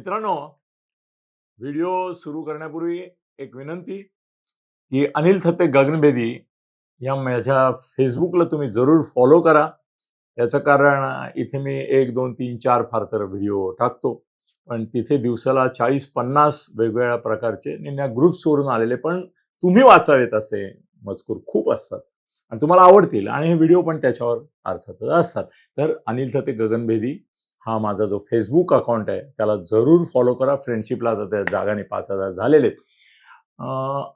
मित्रांनो व्हिडिओ सुरू करण्यापूर्वी एक विनंती की अनिल थत्ते गगनबेदी या माझ्या फेसबुकला तुम्ही जरूर फॉलो करा. याचं कारण इथे मी एक दोन तीन चार फार तर व्हिडिओ टाकतो. पण तिथे दिवसाला चाळीस पन्नास वेगवेगळ्या प्रकारचे निम्या ग्रुप्सवरून आलेले पण तुम्ही वाचावेत असे मजकूर खूप असतात. आणि तुम्हाला आवडतील आणि हे व्हिडिओ पण त्याच्यावर अर्थातच असतात. तर अनिल थते गगनबेदी हा माझा जो फेसबुक अकाउंट आहे त्याला जरूर फॉलो करा. फ्रेंडशिपला आता त्या जागाने पाच हजार झालेले.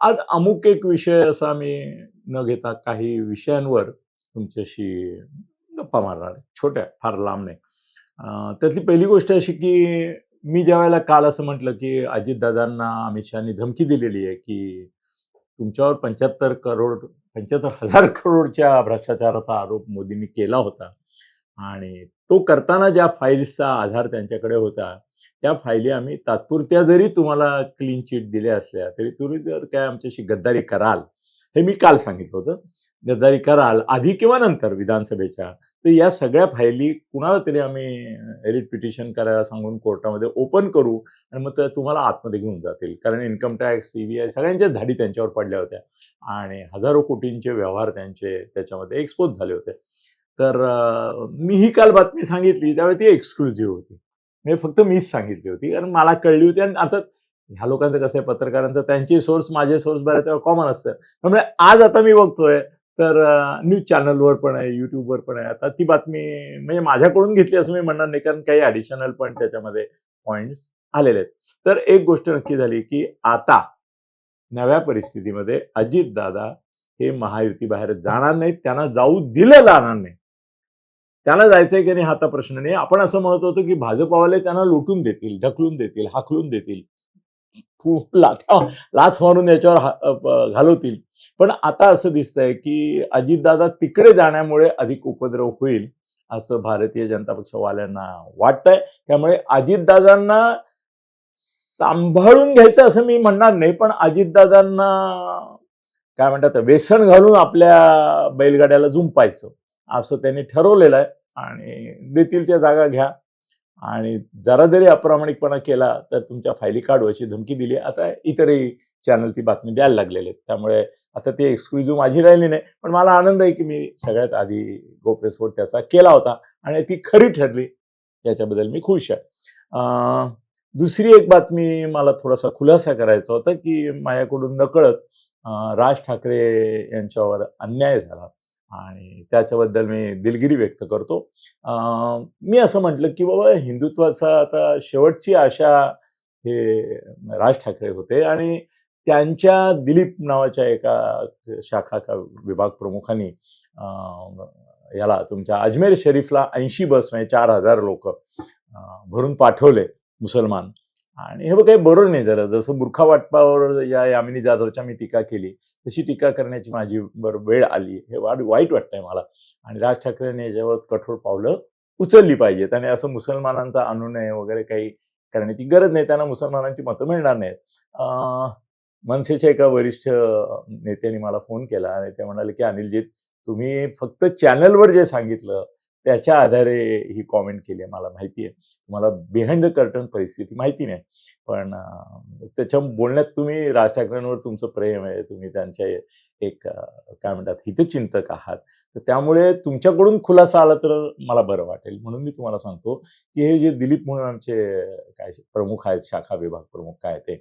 आज अमुक एक विषय असा मी न घेता काही विषयांवर तुमच्याशी गप्पा मारणार आहे. छोट्या फार लांब नाही. त्यातली पहिली गोष्ट अशी की मी ज्या वेळेला काल असं म्हटलं की अजितदादांना अमित शहानी धमकी दिलेली आहे की तुमच्यावर पंच्याहत्तर करोड पंच्याहत्तर हजार करोडच्या भ्रष्टाचाराचा आरोप मोदींनी केला होता. आणि तो करताना ज्या फाईल्सचा आधार त्यांच्याकडे होता त्या फायली आम्ही तात्पुरत्या जरी तुम्हाला क्लीन चिट दिल्या असल्या तरी तुम्ही जर काय आमच्याशी गद्दारी कराल हे मी काल सांगितलं होतं. गद्दारी कराल आधी किंवा नंतर विधानसभेच्या तर या सगळ्या फायली कुणाला तरी आम्ही एरिट पिटिशन करायला सांगून कोर्टामध्ये ओपन करू आणि मग त्या तुम्हाला आतमध्ये घेऊन जातील. कारण इन्कम टॅक्स सीबीआय सगळ्यांच्याच धाडी त्यांच्यावर पडल्या होत्या आणि हजारो कोटींचे व्यवहार त्यांचे त्याच्यामध्ये एक्सपोज झाले होते. तर मी ही काल बातमी सांगितली त्यावेळी ती एक्सक्लुझिव्ह होती. म्हणजे फक्त मीच सांगितली होती कारण मला कळली होती. आणि आता ह्या लोकांचं कसं आहे पत्रकारांचं त्यांचे सोर्स माझे सोर्स बऱ्याच वेळा कॉमन असतं त्यामुळे आज आता मी बघतोय तर न्यूज चॅनलवर पण आहे युट्यूबवर पण आहे. आता ती बातमी म्हणजे माझ्याकडून घेतली असं मी म्हणणार नाही कारण काही ॲडिशनल पण त्याच्यामध्ये पॉईंट्स आलेले आहेत. तर एक गोष्ट नक्की झाली की आता नव्या परिस्थितीमध्ये अजितदादा हे महायुतीबाहेर जाणार नाहीत त्यांना जाऊ दिलं जाणार नाही. त्यांना जायचंय की नाही हा आता प्रश्न नाही. आपण असं म्हणत होतो की भाजपावाले त्यांना लुटून देतील ढकलून देतील हाकलून देतील. लाथा लाथ मारून याच्यावर घालवतील. पण आता असं दिसतंय की अजितदादा तिकडे जाण्यामुळे अधिक उपद्रव होईल असं भारतीय जनता पक्षवाल्यांना वाटतंय. त्यामुळे अजितदादांना सांभाळून घ्यायचं असं मी म्हणणार नाही पण अजितदादांना काय म्हणतात व्यसन घालून आपल्या बैलगाड्याला जुंपायचं असं त्यांनी ठरवलेलं आहे. आणि देतील त्या जागा घ्या. आणि जरा जरी अप्रामाणिकपणा केला तर तुमच्या फायली काढू अशी धमकी दिली. आता इतरही चॅनल ती बातमी द्यायला लागलेले आहेत. त्यामुळे आता ती एक्सक्लुझिव्ह माझी राहिली नाही. पण मला आनंद आहे की मी सगळ्यात आधी गोप्यस्फोट त्याचा केला होता. आणि ती खरी ठरली. याच्याबद्दल मी खुश आहे. दुसरी एक बातमी मला थोडासा खुलासा करायचा होता की माझ्याकडून नकळत राज ठाकरे यांच्यावर अन्याय झाला. आणि त्याच्याबद्दल मी दिलगिरी व्यक्त करतो. मी असं म्हटलं की बाबा हिंदुत्वाचा आता शेवटची आशा हे राज ठाकरे होते आणि त्यांच्या दिलीप नावाच्या एका शाखा का विभाग प्रमुखांनी याला तुमच्या अजमेर शरीफला ऐंशी बस म्हणजे चार हजार लोक भरून पाठवले मुसलमान. आणि हे बघ काही बरोबर नाही जरा जसं बुरखा वाटपावर या यामिनी जाधवच्या मी टीका केली तशी टीका करण्याची माझी बर वेळ आली. हे वाट वाईट वाटतंय मला. आणि राज ठाकरेंनी याच्यावर कठोर पावलं उचलली पाहिजेत. आणि असं मुसलमानांचा अनुनय वगैरे काही करण्याची गरज नाही. त्यांना मुसलमानांची मतं मिळणार नाहीत. मनसेच्या एका वरिष्ठ नेत्यांनी मला फोन केला आणि ते म्हणाले की अनिलजीत तुम्ही फक्त चॅनलवर जे सांगितलं त्याच्या आधारे ही कॉमेंट केली आहे मला माहिती आहे. तुम्हाला बिहाइंड द कर्टन परिस्थिती माहिती नाही. पण त्याच्या बोलण्यात तुम्ही राज ठाकरेंवर तुमचं प्रेम आहे तुम्ही त्यांचे एक काय म्हणतात हितचिंतक आहात. तर त्यामुळे तुमच्याकडून खुलासा आला तर मला बरं वाटेल. म्हणून मी तुम्हाला सांगतो की हे जे दिलीप म्हणून आमचे काय प्रमुख आहेत शाखा विभाग प्रमुख काय ते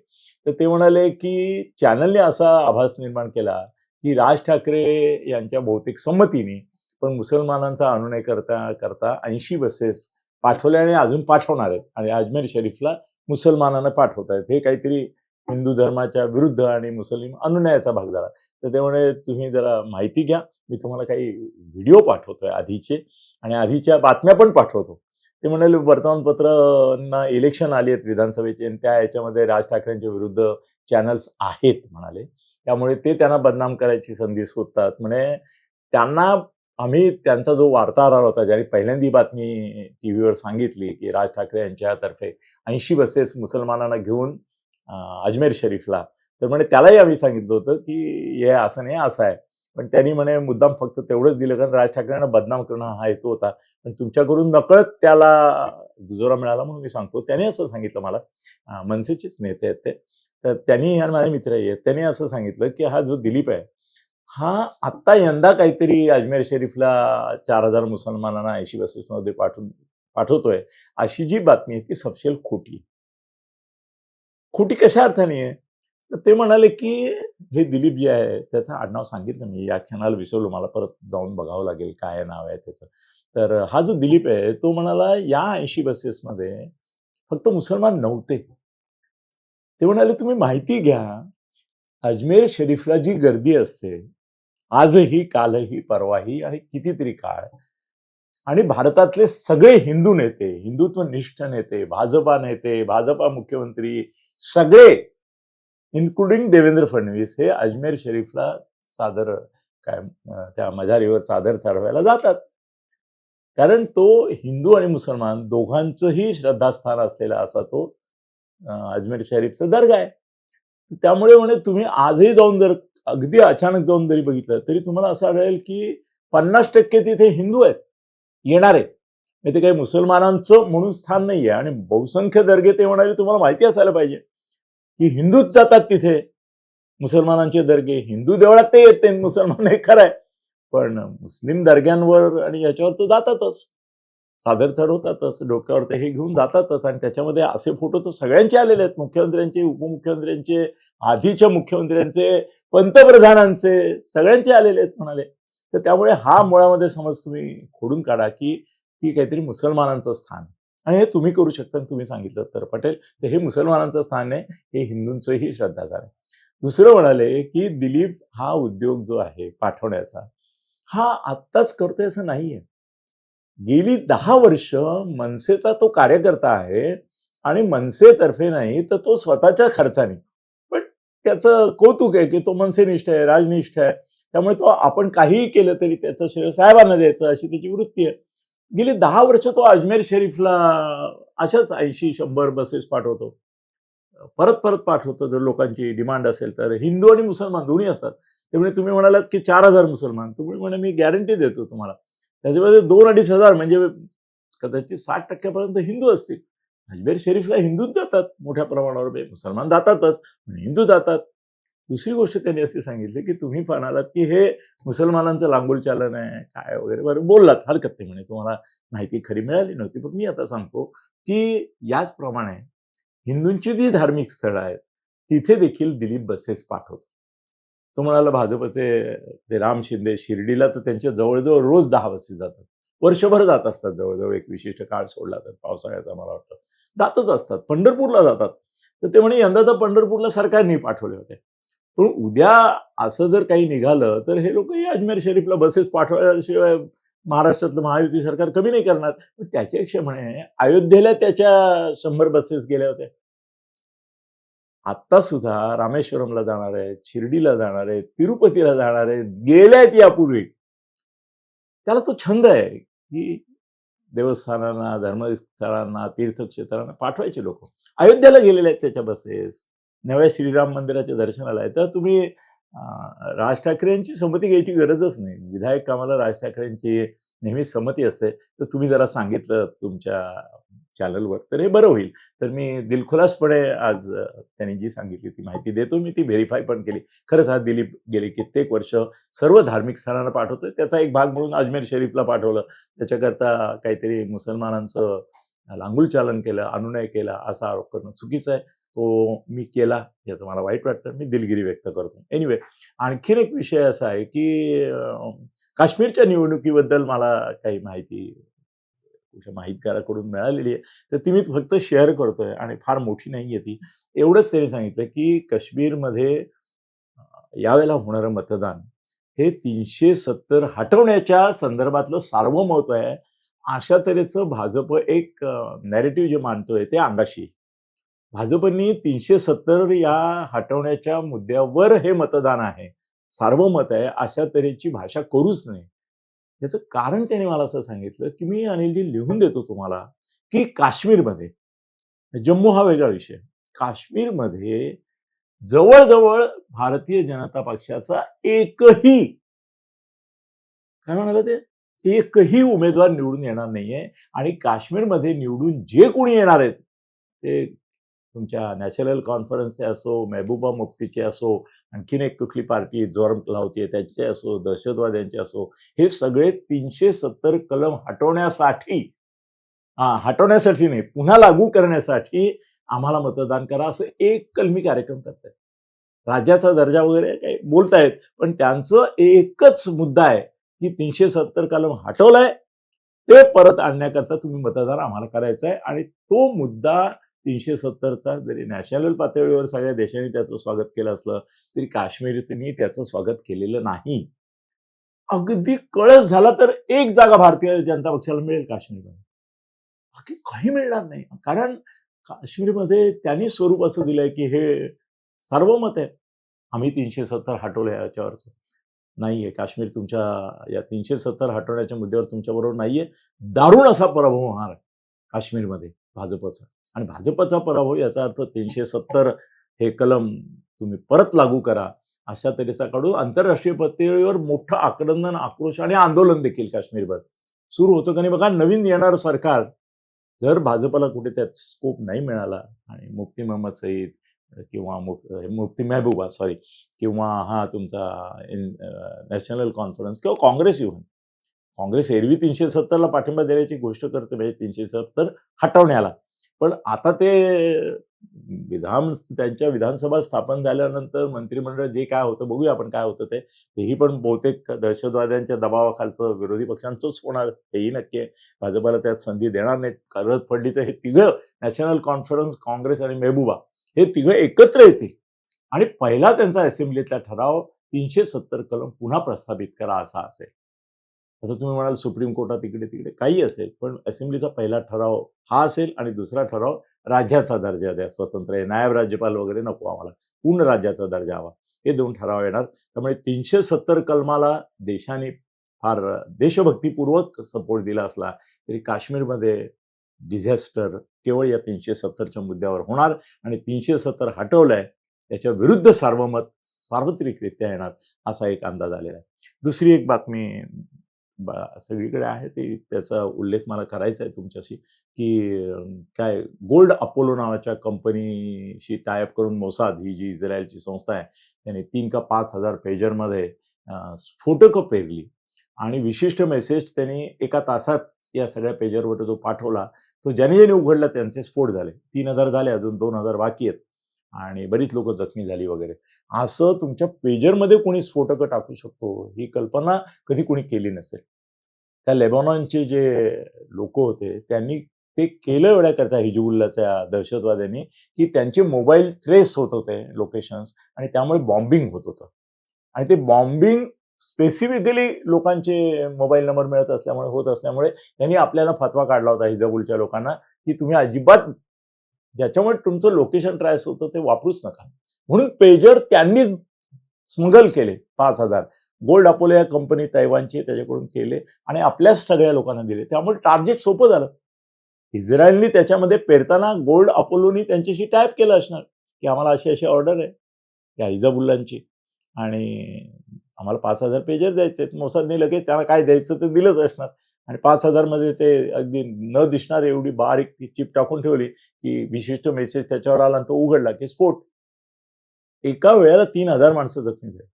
तर ते म्हणाले की चॅनलने असा आभास निर्माण केला की राज ठाकरे यांच्या बहुतेक संमतीने पण मुसलमानांचा अनुनय करता करता ऐंशी बसेस पाठवल्या आणि अजून पाठवणार आहेत. आणि अजमेर शरीफला मुसलमानांना पाठवत आहेत. हे काहीतरी हिंदू धर्माच्या विरुद्ध आणि मुस्लिम अनुनयाचा भाग झाला. तर त्यामुळे तुम्ही जरा माहिती घ्या. मी तुम्हाला काही व्हिडिओ पाठवतोय आधीचे आणि आधीच्या बातम्या पण पाठवतो. ते म्हणाले वर्तमानपत्रांना इलेक्शन आली आहेत विधानसभेचे आणि त्या याच्यामध्ये राज ठाकरेंच्या विरुद्ध चॅनल्स आहेत म्हणाले. त्यामुळे ते त्यांना बदनाम करायची संधी शोधतात. म्हणे त्यांना आम्ही त्यांचा जो वार्ताहर होता ज्याने पहिल्यांदी बातमी टी व्हीवर सांगितली की राज ठाकरे यांच्यातर्फे ऐंशी बसेस मुसलमानांना घेऊन अजमेर शरीफला. तर म्हणे त्यालाही आम्ही सांगितलं होतं की हे असं नाही असं आहे. पण त्यांनी म्हणे मुद्दाम फक्त तेवढंच दिलं कारण राज ठाकरेंना बदनाम करणं हा हेतू होता. पण तुमच्याकडून नकळत त्याला दुजोरा मिळाला म्हणून मी सांगतो. त्याने असं सांगितलं मला. मनसेचेच नेते आहेत ते. तर त्यांनी आणि माझे मित्र आहेत त्यांनी असं सांगितलं की हा जो दिलीप आहे हा आत्ता यंदा काहीतरी अजमेर शरीफला चार हजार मुसलमानांना ऐंशी बसेसमध्ये पाठवून पाठवतोय अशी जी बातमी आहे ती सपशेल खोटी खोटी कशा अर्थाने आहे? तर ते म्हणाले की हे दिलीप जे आहे त्याचं आडनाव सांगितलं मी या क्षणाला विसरलो मला परत जाऊन बघावं लागेल काय नाव आहे त्याचं. तर हा जो दिलीप आहे तो म्हणाला या ऐंशी बसेसमध्ये फक्त मुसलमान नव्हते. ते म्हणाले तुम्ही माहिती घ्या अजमेर शरीफला जी गर्दी असते आजही कालही परवाही आणि कितीतरी काळ. आणि भारतातले सगळे हिंदू नेते हिंदुत्व निष्ठ नेते भाजपा नेते भाजपा मुख्यमंत्री सगळे इन्क्लुडिंग देवेंद्र फडणवीस हे अजमेर शरीफला चादर काय त्या मजारीवर चादर चढवायला जातात. कारण तो हिंदू आणि मुसलमान दोघांचंही श्रद्धास्थान असलेला असा तो अजमेर शरीफचा दर्गा आहे. त्यामुळे म्हणे तुम्ही आजही जाऊन जर अगदी अचानक जाऊन जरी बघितलं तरी तुम्हाला असं आढळेल की पन्नास टक्के तिथे हिंदू आहेत येणार. म्हणजे ते काही मुसलमानांचं म्हणून स्थान नाही आहे आणि बहुसंख्य दर्गे ते होणारी तुम्हाला माहिती असायला पाहिजे की हिंदूच जातात तिथे. मुसलमानांचे दर्गे हिंदू देवळात ते येते मुसलमान हे खरं आहे. पण मुस्लिम दर्ग्यांवर आणि याच्यावर तर जातातच. चादर चढवतातच डोक्यावर ते हे घेऊन जातातच. आणि त्याच्यामध्ये असे फोटो तर सगळ्यांचे आलेले आहेत. मुख्यमंत्र्यांचे उपमुख्यमंत्र्यांचे आधीच्या मुख्यमंत्र्यांचे पंतप्रधानांचे सगळ्यांचे आलेले आहेत म्हणाले. तर त्यामुळे हा मुळामध्ये समज तुम्ही खोडून काढा की ती काहीतरी मुसलमानांचं स्थान. आणि हे तुम्ही करू शकता तुम्ही सांगितलं तर पटेल. तर हे मुसलमानांचं स्थान आहे हे हिंदूंचंही श्रद्धाकार आहे. दुसरं म्हणाले की दिलीप हा उद्योग जो आहे पाठवण्याचा हा आत्ताच करतोय असं नाहीये. गेली दहा वर्ष मनसेचा तो कार्यकर्ता आहे आणि मनसेतर्फे नाही तर तो स्वतःच्या खर्चाने त्याचं कौतुक आहे की तो मनसेनिष्ठ आहे राजनिष्ठ आहे. त्यामुळे तो आपण काहीही केलं तरी त्याचं श्रेय साहेबांना द्यायचं अशी त्याची वृत्ती आहे. गेली दहा वर्ष तो अजमेर शरीफला अशाच ऐंशी शंभर बसेस पाठवतो. परत परत पाठवतो. जर लोकांची डिमांड असेल तर हिंदू आणि मुसलमान दोन्ही असतात. त्यामुळे तुम्ही म्हणालात की चार हजार मुसलमान. तुम्ही म्हणे मी गॅरंटी देतो तुम्हाला. त्याच्यामध्ये दोन अडीच हजार म्हणजे कदाचित साठ टक्क्यापर्यंत हिंदू असतील. अजमेर शरीफला हिंदूच जातात मोठ्या प्रमाणावर मुसलमान जातातच पण हिंदू जातात. दुसरी गोष्ट त्यांनी असे सांगितली की तुम्ही म्हणालात की हे मुसलमानांचं लांगुल चालन आहे काय वगैरे बरं बोललात हरकत नाही म्हणे तुम्हाला माहिती खरी मिळाली नव्हती पण मी आता सांगतो की याचप्रमाणे हिंदूंची जी धार्मिक स्थळं आहेत तिथे देखील दिलीप बसेस पाठवतो तो म्हणाला भाजपचे ते राम शिंदे शिर्डीला तर त्यांच्या जवळजवळ रोज दहा बसेस जातात. वर्षभर जात असतात जवळजवळ एक विशिष्ट काळ सोडला तर पावसाळ्याचा मला वाटतं. जातच असतात. पंढरपूरला जातात. तर ते म्हणे यंदा तर पंढरपूरला सरकारने पाठवले होते. पण उद्या असं जर काही निघालं तर हे लोकही अजमेर शरीफला बसेस पाठवल्याशिवाय महाराष्ट्रातलं महायुती सरकार कमी नाही करणार. पण त्याच्यापेक्षा म्हणे अयोध्येला त्याच्या शंभर बसेस गेल्या होत्या. आत्ता सुद्धा रामेश्वरमला जाणार आहेत शिर्डीला जाणार आहेत तिरुपतीला जाणार आहेत गेल्या आहेत यापूर्वी. त्याला तो छंद आहे की देवस्थानांना धर्मस्थळांना तीर्थक्षेत्रांना पाठवायचे लोक. अयोध्येला गेलेले आहेत त्याच्या बसेस नव्या श्रीराम मंदिराच्या दर्शनाला आहे तर तुम्ही राज ठाकरेंची संमती घ्यायची गरजच नाही. विधायक कामाला राज ठाकरेंची नेहमीच संमती असते. तर तुम्ही जरा सांगितलं तुमच्या चॅनलवर तर हे बरं होईल. तर मी दिलखुलासपणे आज त्यांनी जी सांगितली ती माहिती देतो. मी ती व्हेरीफाय पण केली. खरंच हा दिलीप गेले. कित्येक वर्ष सर्व धार्मिक स्थानांना पाठवतोय. त्याचा एक भाग म्हणून अजमेर शरीफला पाठवलं. त्याच्याकरता काहीतरी मुसलमानांचं लांगुल चालन केलं अनुनय केला. असा आरोप करणं चुकीचं आहे. तो मी केला याचं मला वाईट वाटतं. मी दिलगिरी व्यक्त करतो. एनिवे आणखीन एक विषय असा आहे की काश्मीरच्या निवडणुकीबद्दल मला काही माहिती कुठल्या माहितगाराकडून मिळालेली आहे तर ती मी फक्त शेअर करतोय आणि फार मोठी नाही आहे ती. एवढंच त्यांनी सांगितलं की काश्मीरमध्ये यावेळेला होणारं मतदान हे तीनशे सत्तर हटवण्याच्या संदर्भातलं सार्वमत्व आहे. अशा तऱ्हेचं भाजप एक नॅरेटिव्ह जे मानतोय ते अंगाशी भाजपनी तीनशे सत्तर या हटवण्याच्या मुद्द्यावर हे मतदान आहे. सार्वमत आहे अशा तऱ्हेची भाषा करूच नये याचं कारण त्याने मला असं सांगितलं की मी अनिलजी लिहून देतो तुम्हाला की काश्मीरमध्ये जम्मू हा वेगळा विषय. काश्मीरमध्ये जवळजवळ भारतीय जनता पक्षाचा एकही काय म्हणाला ते? एकही उमेदवार निवडून येणार नाहीये आणि काश्मीरमध्ये निवडून जे कोणी येणार आहेत ते तुमच्या नॅशनल कॉन्फरन्सचे असो मेहबूबा मुफ्तीचे असो आणखीन एक कुठली पार्टी जोर लावते त्यांचे असो दहशतवाद्यांचे असो हे सगळे तीनशे सत्तर कलम हटवण्यासाठी हा हटवण्यासाठी नाही पुन्हा लागू करण्यासाठी आम्हाला मतदान करा असं एक कलमी कार्यक्रम करतायत राज्याचा दर्जा वगैरे काही बोलतायत पण त्यांचं एकच मुद्दा आहे की तीनशे सत्तर कलम हटवलाय ते परत आणण्याकरता तुम्ही मतदान आम्हाला करायचं आहे आणि तो मुद्दा तीनशे सत्तरचा जरी नॅशनल पातळीवर सगळ्या देशांनी त्याचं स्वागत केलं असलं तरी काश्मीरनी त्याचं स्वागत केलेलं नाही. अगदी कळस झाला तर एक जागा भारतीय जनता पक्षाला मिळेल काश्मीरमध्ये. बाकी काही मिळणार नाही. कारण काश्मीरमध्ये त्यांनी स्वरूप असं दिलंय की हे सार्वमत आहे. आम्ही तीनशे सत्तर हटवलं याच्यावरचं. नाहीये. काश्मीर तुमच्या या तीनशे सत्तर हटवण्याच्या मुद्द्यावर तुमच्याबरोबर नाहीये. दारुण असा पराभव होणार आहे काश्मीरमध्ये भाजपचा. आणि भाजपचा पराभव याचा अर्थ तीनशे सत्तर हे कलम तुम्ही परत लागू करा अशा तऱ्हेचा कडून आंतरराष्ट्रीय पातळीवर मोठं आक्रंदन आक्रोश आणि आंदोलन देखील काश्मीरवर सुरू होतं. आणि बघा नवीन येणारं सरकार जर भाजपला कुठे त्यात स्कोप नाही मिळाला आणि मुफ्ती मोहम्मद सईद किंवा मुफ्ती मेहबूबा सॉरी किंवा हा तुमचा नॅशनल कॉन्फरन्स किंवा काँग्रेस येऊन काँग्रेस एरवी तीनशे सत्तरला पाठिंबा देण्याची गोष्ट करते म्हणजे तीनशे सत्तर हटवण्याला. पण आता ते विधान त्यांच्या विधानसभा स्थापन झाल्यानंतर मंत्रिमंडळ जे काय होतं बघूया आपण काय होतं ते. तेही पण बहुतेक दहशतवाद्यांच्या दबावाखालचं विरोधी पक्षांचंच होणार हेही नक्की आहे. भाजपाला त्यात संधी देणार नाहीत. गरज पडली तर हे तिघं नॅशनल कॉन्फरन्स काँग्रेस आणि मेहबूबा हे तिघं एकत्र येतील. आणि पहिला त्यांचा असेंब्लीतला ठराव तीनशे सत्तर कलम पुन्हा प्रस्थापित करा असा असेल. आता तुम्ही म्हणाल सुप्रीम कोर्टात इकडे तिकडे काही असेल पण असेंब्लीचा पहिला ठराव हा असेल आणि दुसरा ठराव राज्याचा दर्जा द्या स्वतंत्र आहे. नायब राज्यपाल वगैरे नको आम्हाला. पूर्ण राज्याचा दर्जा हवा. हे दोन ठराव येणार. त्यामुळे तीनशे सत्तर कलमाला देशाने फार देशभक्तीपूर्वक सपोर्ट दिला असला तरी काश्मीरमध्ये डिझॅस्टर केवळ या तीनशे सत्तरच्या मुद्द्यावर होणार आणि तीनशे सत्तर हटवलंय त्याच्या विरुद्ध सार्वमत सार्वत्रिकरित्या येणार असा एक अंदाज आलेला आहे. दुसरी एक बातमी सगळीकडे आहे ते त्याचा उल्लेख मला करायचा आहे तुमच्याशी की काय गोल्ड अपोलो नावाच्या कंपनीशी टायअप करून मोसाद ही जी इस्रायलची संस्था आहे त्याने तीन का पाच हजार पेजरमध्ये स्फोटकं पेरली. आणि विशिष्ट मेसेज त्यांनी एका तासात या सगळ्या पेजरवर जो पाठवला तो ज्याने ज्याने उघडला त्यांचे स्फोट झाले. तीन हजार झाले अजून दोन हजार बाकी आहेत. आणि बरीच लोक जखमी झाली वगैरे. असं तुमच्या पेजरमध्ये कोणी स्फोटकं टाकू शकतो ही कल्पना कधी कोणी केली नसेल. त्या लेबॉनॉनचे जे लोक होते त्यांनी ते केलं एवढ्याकरता हिजबुल्लाच्या दहशतवाद्यांनी की त्यांचे मोबाईल ट्रेस होत होते लोकेशन्स आणि त्यामुळे बॉम्बिंग होत होतं. आणि ते बॉम्बिंग स्पेसिफिकली लोकांचे मोबाईल नंबर मिळत असल्यामुळे होत असल्यामुळे त्यांनी आपल्याला फतवा काढला होता हिजबुलच्या लोकांना की तुम्ही अजिबात ज्याच्यामुळे तुमचं लोकेशन ट्रायस होतं ते वापरूच नका. म्हणून पेजर त्यांनीच स्मगल केले पाच हजार. गोल्ड अपोलो या कंपनी तैवानची त्याच्याकडून केले आणि आपल्याच सगळ्या लोकांना दिले. त्यामुळे टार्गेट सोपं झालं. इस्रायलनी त्याच्यामध्ये पेरताना गोल्ड अपोलोनी त्यांच्याशी टाईप केलं असणार की आम्हाला अशी अशी ऑर्डर आहे. या हिजाबुल्लांची आणि आम्हाला पाच हजार पेजर द्यायचे मोसादने लगेच त्यांना काय द्यायचं ते दिलंच असणार. आणि पाच हजारमध्ये ते अगदी न दिसणार एवढी बारीक चिप टाकून ठेवली की विशिष्ट मेसेज त्याच्यावर आला आणि तो उघडला की स्फोट एका वेळेला तीन हजार माणसं जखमी झाली.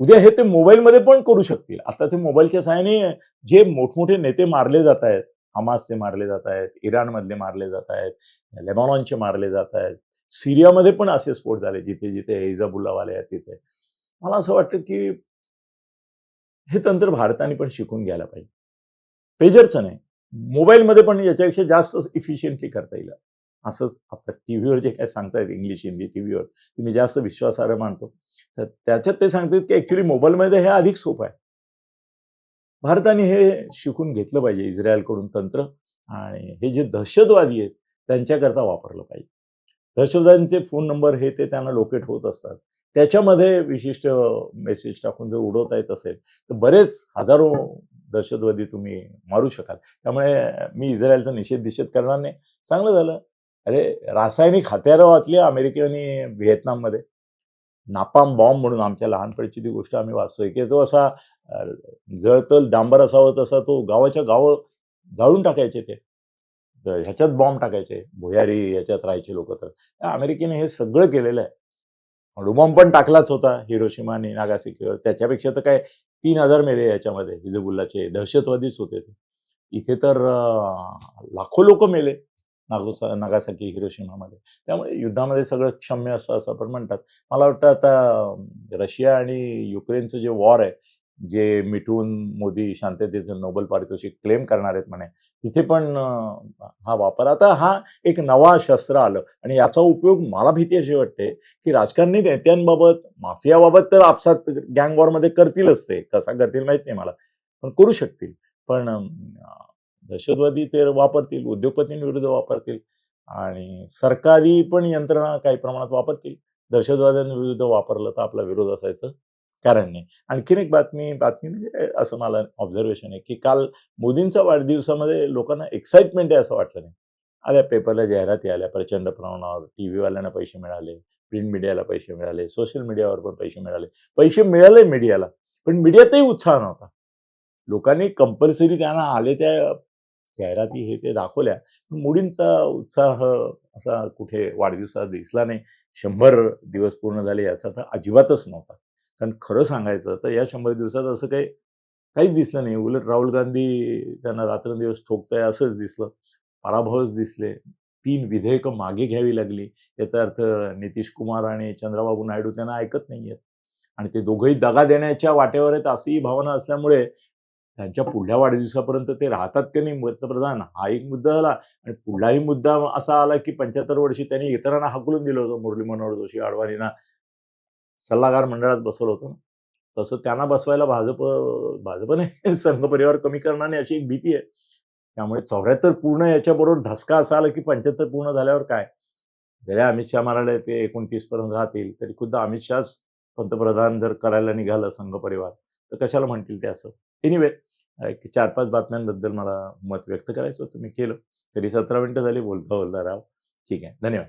उद्या हे ते मोबाईलमध्ये पण करू शकतील. आता ते मोबाईलच्या सहाय्याने जे मोठमोठे नेते मारले जात आहेत हमासचे मारले जात आहेत इराणमधले मारले जात आहेत लेबॉनॉनचे मारले जात आहेत सिरियामध्ये पण असे स्फोट झाले जिथे जिथे हिजाबुल्लावाले आहेत तिथे. मला असं वाटतं की हे तंत्र भारताने पण शिकून घ्यायला पाहिजे. पेजरचं नाही. मोबाईलमध्ये पण याच्यापेक्षा जास्त इफिशियंटली करता येईल. असंच आता टीव्हीवर जे काय सांगतायत इंग्लिश हिंदी टीव्हीवर तुम्ही जास्त विश्वासार्ह मानतो. तर त्याच्यात ते सांगतात की ऍक्च्युली मोबाईलमध्ये हे अधिक सोपं आहे. भारताने हे शिकून घेतलं पाहिजे इस्रायलकडून तंत्र आणि हे जे दहशतवादी आहेत त्यांच्याकरता वापरलं पाहिजे. दहशतवाद्यांचे फोन नंबर हे ते त्यांना लोकेट होत असतात. त्याच्यामध्ये विशिष्ट मेसेज टाकून जर उडवता येत असेल तर बरेच हजारो दहशतवादी तुम्ही मारू शकाल. त्यामुळे मी इस्रायलचा निषेध निषेध करणार नाही. चांगलं झालं. अरे रासायनिक हत्यारं वाचली अमेरिकेने व्हिएतनाममध्ये. नापाम बॉम्ब म्हणून आमच्या लहानपणीची ती गोष्ट आम्ही वाचतोय की तो असा जळतल डांबर असावं तसा तो गावाच्या गाव जाळून टाकायचे ते. ह्याच्यात बॉम्ब टाकायचे भुयारी ह्याच्यात राहायचे लोक तर. अमेरिकेने हे सगळं केलेलं आहे. अणुबॉम्ब पण टाकलाच होता हिरोशिमा आणि नागासिकीवर त्याच्यापेक्षा तर काय तीन हजार मेले याच्यामध्ये हिजबुल्लाचे. दहशतवादीच होते ते. इथे तर लाखो लोक मेले. नागोसा नागासाकी हिरोशिमामध्ये. त्यामुळे युद्धामध्ये सगळं क्षम्य असं असं आपण म्हणतात. मला वाटतं आता रशिया आणि युक्रेनचं जे वॉर आहे जे मिटवून मोदी शांततेचं नोबेल पारितोषिक क्लेम करणार आहेत म्हणे तिथे पण हा वापर. आता हा एक नवा शस्त्र आलं आणि याचा उपयोग मला भीती अशी वाटते की राजकारणी नेत्यांबाबत माफियाबाबत तर आपसात गँग वॉरमध्ये करतीलच ते. कसा करतील माहीत नाही मला. पण करू शकतील. पण दहशतवादी ते वापरतील उद्योगपतींविरुद्ध वापरतील आणि सरकारी पण यंत्रणा काही प्रमाणात वापरतील. दहशतवाद्यांविरुद्ध वापरलं तर आपला विरोध असायचं कारण नाही. आणखीन एक बातमी बातमी म्हणजे असं मला ऑब्झर्वेशन आहे की काल मोदींच्या वाढदिवसामध्ये लोकांना एक्साइटमेंट आहे असं वाटलं नाही. आल्या पेपरला जाहिराती आल्या प्रचंड प्रमाणावर टी व्हीवाल्यांना पैसे मिळाले प्रिंट मीडियाला पैसे मिळाले सोशल मीडियावर पण पैसे मिळाले. पैसे मिळाले मीडियाला पण मीडियातही उत्साह नव्हता लोकांनी कंपल्सरी त्यांना आले त्या जाहिराती हे ते दाखवल्या. मुलींचा उत्साह असा कुठे वाढदिवसात दिसला नाही. शंभर दिवस पूर्ण झाले याचा तर अजिबातच नव्हता. कारण खरं सांगायचं तर या शंभर दिवसात असं काही काहीच दिसलं नाही. उलट राहुल गांधी त्यांना रात्रंदिवस ठोकताय असंच दिसलं. पराभवच दिसले. तीन विधेयकं मागे घ्यावी लागली. याचा अर्थ नितीश कुमार आणि चंद्रबाबू नायडू त्यांना ऐकत नाहीयेत. आणि ते दोघंही दगा देण्याच्या वाटेवर आहेत अशीही भावना असल्यामुळे त्यांच्या पुढल्या वाढदिवसापर्यंत ते राहतात की नाही पंतप्रधान? हा एक मुद्दा आला. आणि पुढलाही मुद्दा असा आला की पंच्याहत्तर वर्षी त्यांनी इतरांना हाकलून दिलं होतं मुरली मनोहर जोशी अडवाणींना. सल्लागार मंडळात बसवलं होतं. तसं त्यांना बसवायला भाजप भाजपने संघ परिवार कमी करणार नाही अशी एक भीती आहे. त्यामुळे चौऱ्याहत्तर पूर्ण याच्याबरोबर धसका असा आला की पंच्याहत्तर पूर्ण झाल्यावर काय? जरी अमित शहा म्हणाले ते एकोणतीस पर्यंत राहतील तरी खुद्द अमित शहाच पंतप्रधान जर करायला निघालं संघ परिवार तर कशाला म्हणतील ते असं? एनिवे एक चार पाच बातम्यांबद्दल मला मत व्यक्त करायचं होतं मी केलं. तरी सतरा मिनिटं झाली बोलता बोलता राव ठीक आहे धन्यवाद.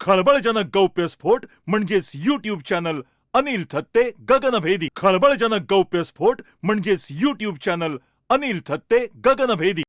खळबळजनक गौप्यस्फोट म्हणजेच युट्यूब चॅनल अनिल थत्ते गगनभेदी. खळबळजनक गौप्यस्फोट म्हणजेच युट्यूब चॅनल अनिल थत्ते गगनभेदी.